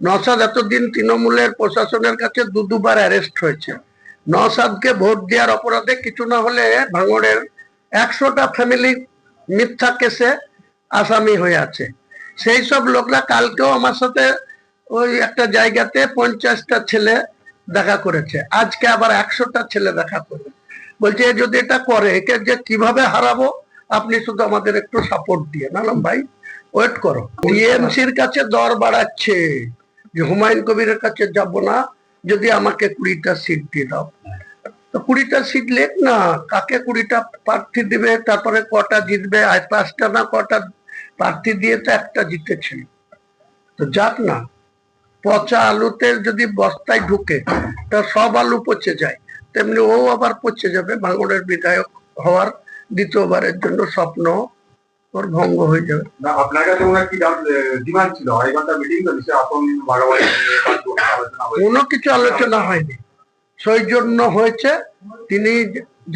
নসাদ এতদিন তৃণমূলের প্রশাসনের কাছে দু দুবার অ্যারেস্ট হয়েছে। নসাদকে ভোট দেওয়ার অপরাধে কিছু না হলে ভাঙড়ের একশোটা ফ্যামিলি মিথ্যা কেসে আসামি হয়ে আছে। সেই সব লোকরা কালকেও আমার সাথে ওই একটা জায়গাতে পঞ্চাশটা ছেলে দেখা করেছে। আজকে আবার একশোটা ছেলে দেখা করবে বলছে যদি এটা করে একে যে কীভাবে হারাবো আপনি শুধু আমাদের একটু সাপোর্ট দিয়ে। নালাম ভাই ওয়েট করো। টিএমসির কাছে দর বাড়াচ্ছে। যে হুমায়ুন কবিরের কাছে যাব না, যদি আমাকে কুড়িটা সিট দিয়ে দাও। তো কুড়িটা সিট লেখ না, কাকে কুড়িটা প্রার্থী দিবে, তারপরে কটা জিতবে, আর পাঁচটা না কটা প্রার্থী দিয়ে তো একটা জিতেছিল। তো যাক না, পচা আলুতে যদি বস্তায় ঢুকে, তা সব আলু পচে যায়। তেমনি ও আবার পচে যাবে, ভাঙড়ের বিধায়ক হওয়ার দ্বিতীয়বারের জন্য স্বপ্ন। ওর ভঙ্গ হয়ে যাবে। না আপনার কাছে ওনার কি ডিমান্ড ছিল? আড়াই ঘণ্টা মিটিং তো নিশ্চয়ই আসন হয়েছে। কোনো কিছু আলোচনা হয়নি। সৌজন্য হয়েছে। তিনি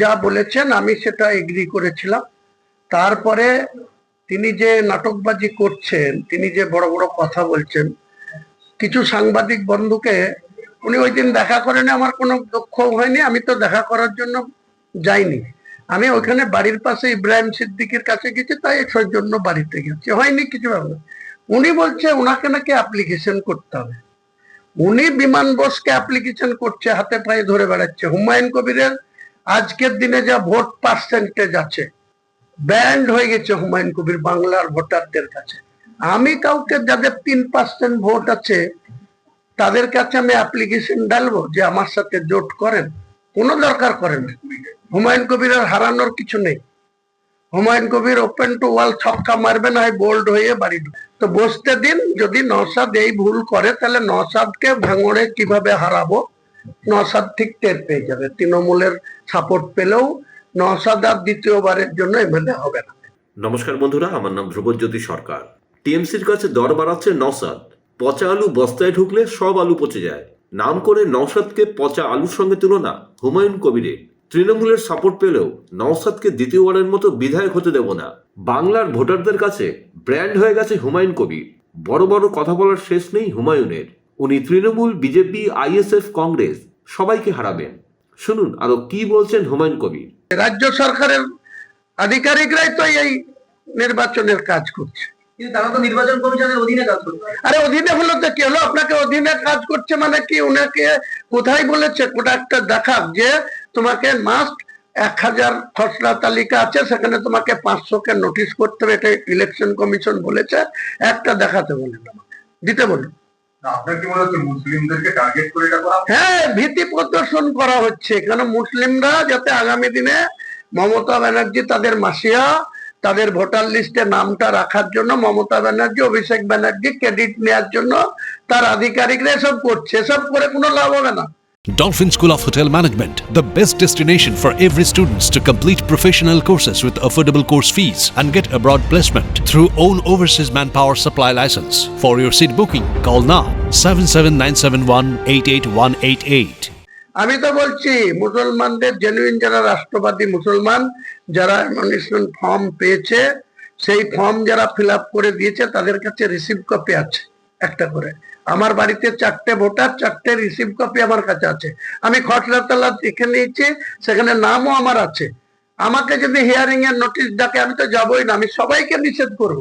যা বলেছেন আমি সেটা এগ্রি করেছিলাম। তারপরে তিনি যে নাটকবাজি করছেন তিনি যে বড় বড় কথা বলছেন কিছু সাংবাদিক বন্ধুকে উনি ওই দিন দেখা করেন আমার কোনো দুঃখ হয়নি আমি তো দেখা করার জন্য যাইনি। আমি ওখানে বাড়ির পাশে ইব্রাহিম সিদ্দিকের কাছে গেছি, তাই সৌজন্য বাড়িতে গেছি। হয়নি কিছু ব্যাপার। উনি বলছে ওনাকে নাকি অ্যাপ্লিকেশন করতে হবে। উনি বিমান বোসকে অ্যাপ্লিকেশন করছে, হাতে পায়ে ধরে বেড়াচ্ছে। হুমায়ুন কবিরের আজকের দিনে যা ভোট পার্সেন্টেজ আছে ব্যান্ড হয়ে গেছে হুমায়ুন কবির বাংলার ভোটারদের কাছে। আমি কাউকে যাদের তিন পার্সেন্ট ভোট আছে, তাদের কাছে আমি অ্যাপ্লিকেশন ডালবো যে আমার সাথে জোট করেন। কোনো দরকার করেন না। হুমায়ুন কবির আর হারানোর কিছু নেই। Humayun Kabir open to wall ছক্কা মারবে, না হয় বোল্ড হয়ে বাড়ি। তো বসতে দিন, যদি নসাদ এই ভুল করে, তাহলে নসাদকে ভাঙড়ে কীভাবে হারাবো? নসাদ ঠিক টের পেয়ে যাবে। তৃণমূলের সাপোর্ট পেলেও নসাদ আর দ্বিতীয়বারের জন্য এমএলএ হবে না। নমস্কার বন্ধুরা, আমার নাম ধ্রুবজ্যোতি সরকার। টিএমসির কাছে দর বাড়াচ্ছে নসাদ পচা আলু বস্তায় ঢুকলে সব আলু পচে যায়। নাম করে নওসাদকে পচা আলুর সঙ্গে তুলনা হুমায়ুন কবিরের। তৃণমূলের সাপোর্ট পেলেও নওসাদকে দ্বিতীয়বারের মতো বিধায়ক হতে দেব না। বাংলার ভোটারদের কাছে ব্র্যান্ড হয়ে গেছে হুমায়ুন কবির। বড় বড় কথা বলার শেষ নেই হুমায়ুনের। উনি তৃণমূল বিজেপি আইএসএফ কংগ্রেস সবাইকে হারাবেন। শুনুন আরও কি বলছেন হুমায়ুন কবির? রাজ্য সরকারের আধিকারিকরাই তো এই নির্বাচনের কাজ করছে। তারা তো নির্বাচন কমিশনের অধীনে কাজ করছে। আরে অধীনে হলো তো কি হলো? আপনাকে অধীনে কাজ করছে মানে কি উনাকে কোথায় বলেছে? কোটা একটা দেখাক যে তোমাকে মাস্ট এক হাজার খসড়া তালিকা আছে সেখানে তোমাকে পাঁচশো কে নোটিশ করতে হবে এটা ইলেকশন কমিশন বলেছে একটা দেখাতে বলেন আমাকে দিতে বলুন হ্যাঁ ভীতি প্রদর্শন করা হচ্ছে কেন মুসলিমরা যাতে আগামী দিনে মমতা ব্যানার্জি তাদের মাসিয়া তাদের ভোটার লিস্টে নামটা রাখার জন্য মমতা ব্যানার্জি অভিষেক ব্যানার্জি ক্রেডিট নেওয়ার জন্য তার আধিকারিকরা এসব করছে এসব করে কোনো লাভ হবে না। Dolphin School of Hotel Management, the best destination for every students to complete professional courses with affordable course fees and get abroad placement through own overseas manpower supply license. For your seat booking, call now 77971 আমি তো বলছি মুসলমানদের genuine যারা রাষ্ট্রবাদী মুসলমান যারা nomination form পেয়েছে সেই form যারা ফিল করে দিয়েছে তাদের কাছে রিসিভ কপি আছে একটা করে আমার বাড়িতে চারটে ভোটার, চারটে রিসিভ কপি আমার কাছে আছে। আমি খসড়াতলা দেখে নিয়েছি, সেখানে নামও আমার আছে। আমাকে যদি হিয়ারিং এর নোটিশ ডাকে, আমি তো যাবোই না, আমি সবাইকে নিষেধ করব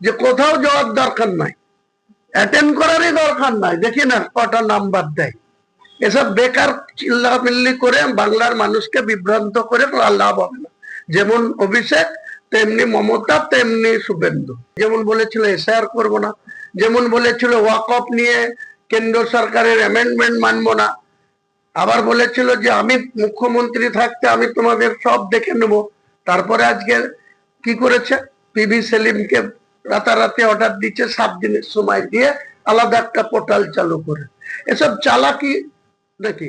যে কোথাও যাওয়ার দরকার নাই। অ্যাটেন্ড করারই দরকার নাই। দেখি না, কটা নাম্বার দেয়। এসব বেকার চিল্লামিল্লি করে বাংলার মানুষকে বিভ্রান্ত করে লাভ হবে না। যেমন অভিষেক, তেমনি মমতা, তেমনি শুভেন্দু। যেমন বলেছিল এসআর করব না। যেমন বলেছিল ওয়াকফ নিয়ে কেন্দ্র সরকারের অ্যামেন্ডমেন্ট মানবো না। আবার বলেছিল যে আমি মুখ্যমন্ত্রী থাকতে আমি তোমাদের সব দেখে নেব। তারপরে আজকে কি করেছে? পিভি সেলিমকে রাতারাতি অর্ডার দিচ্ছে সাত দিনের সময় দিয়ে আলাদা একটা পোর্টাল চালু করে। এসব চালাকি নাকি?